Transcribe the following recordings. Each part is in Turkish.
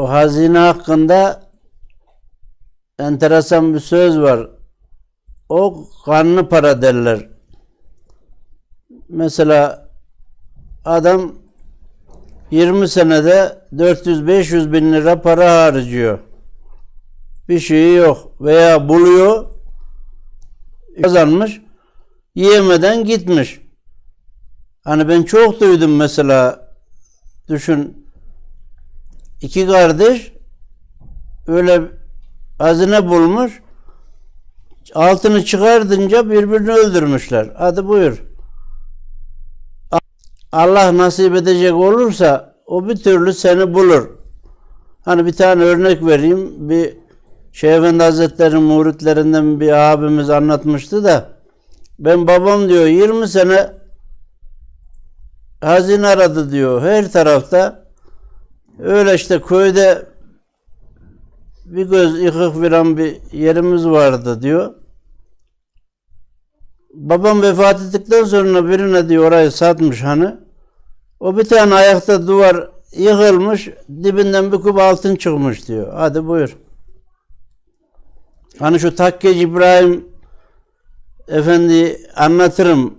o hazine hakkında enteresan bir söz var. O kanlı para derler. Mesela adam 20 senede 400-500 bin lira para harcıyor. Bir şeyi yok. Veya buluyor, kazanmış, yiyemeden gitmiş. Hani ben çok duydum mesela, düşün, iki kardeş öyle hazine bulmuş, altını çıkardınca birbirini öldürmüşler. Hadi buyur. Allah nasip edecek olursa o bir türlü seni bulur. Hani bir tane örnek vereyim. Bir Şeyh Efendi Hazretleri'nin muritlerinden bir abimiz anlatmıştı da ben babam diyor 20 sene hazine aradı diyor her tarafta. Öyle işte köyde bir göz yıkık viran bir yerimiz vardı diyor. Babam vefat ettikten sonra birine diyor orayı satmış hani. O bir tane ayakta duvar yıkılmış, dibinden bir kup altın çıkmış diyor. Hadi buyur. Hani şu Takkeci İbrahim Efendi anlatırım.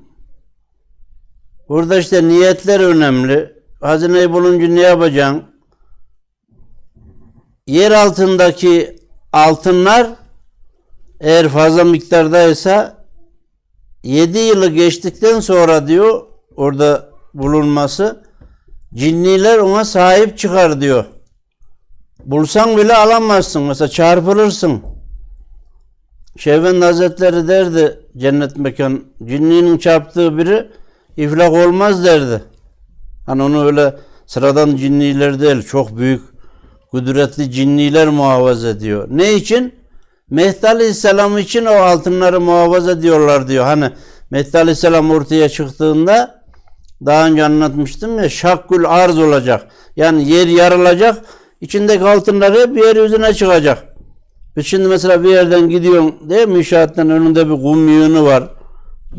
Burada işte niyetler önemli. Hazineyi bulunca ne yapacaksın? Yer altındaki altınlar eğer fazla miktardaysa 7 yılı geçtikten sonra diyor orada bulunması cinniler ona sahip çıkar diyor. Bulsan bile alamazsın. Mesela çarpılırsın. Şevven Hazretleri derdi cennet mekan cinninin çarptığı biri iflah olmaz derdi. Hani onu öyle sıradan cinniler değil çok büyük kudretli cinniler muhafaza ediyor. Ne için? Mehdi Aleyhisselam için o altınları muhafaza ediyorlar diyor. Hani Mehdi Aleyhisselam ortaya çıktığında daha önce anlatmıştım ya şakkül arz olacak. Yani yer yarılacak. içindeki altınları hep yer yüzüne çıkacak. Biz şimdi mesela bir yerden gidiyorsun değil mi? İnşaattan önünde bir kum yığını var.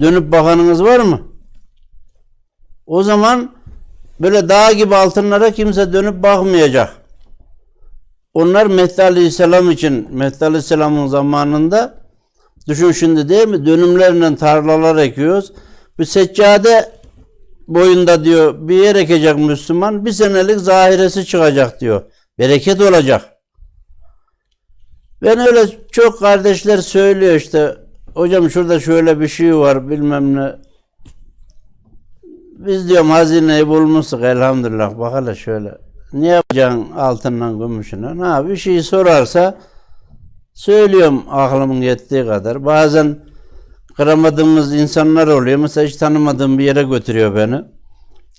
Dönüp bakanınız var mı? O zaman böyle dağ gibi altınlara kimse dönüp bakmayacak. Onlar Mehdi Aleyhisselam için, Mehdi Aleyhisselam'ın zamanında düşün şimdi değil mi? Dönümlerle tarlalar ekiyoruz. Bir seccade boyunda diyor bir yer ekecek Müslüman bir senelik zahiresi çıkacak diyor. Bereket olacak. Ben öyle çok kardeşler söylüyor işte hocam şurada şöyle bir şey var bilmem ne. Biz diyorum hazineyi bulmuştuk elhamdülillah bak hele şöyle. Ne yapacaksın altından gümüşüne? Ha bir şey sorarsa söylüyorum aklımın yettiği kadar. Bazen kıramadığımız insanlar oluyor. Mesela hiç tanımadığım bir yere götürüyor beni.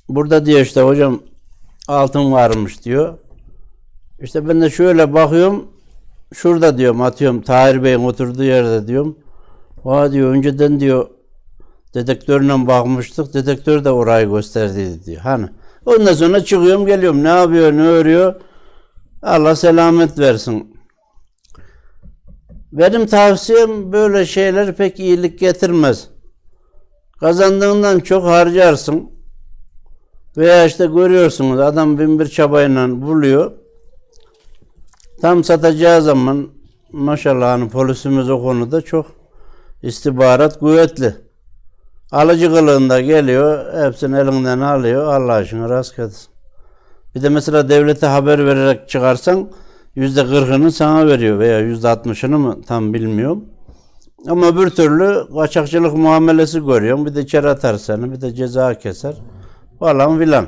Burada diyor işte hocam altın varmış diyor. İşte ben de şöyle bakıyorum. Şurada diyorum atıyorum Tahir Bey'in oturduğu yerde diyorum. Aa diyor önceden diyor dedektörle bakmıştık. Dedektör de orayı gösterdiydi diyor. Hani ondan sonra çıkıyorum geliyorum. Ne yapıyor ne örüyor? Allah selamet versin. Benim tavsiyem böyle şeyler pek iyilik getirmez. Kazandığından çok harcarsın. Veya işte görüyorsunuz adam bin bir çabayla buluyor. Tam satacağı zaman maşallah hani polisimiz o konuda çok istihbarat kuvvetli. Alıcı kılığında geliyor, hepsini elinden alıyor. Allah aşkına rast gelsin. Bir de mesela devlete haber vererek çıkarsan yüzde kırkını sana veriyor veya yüzde altmışını mı tam bilmiyorum. Ama bir türlü kaçakçılık muamelesi görüyorum. Bir de içeri atar seni, bir de ceza keser falan filan.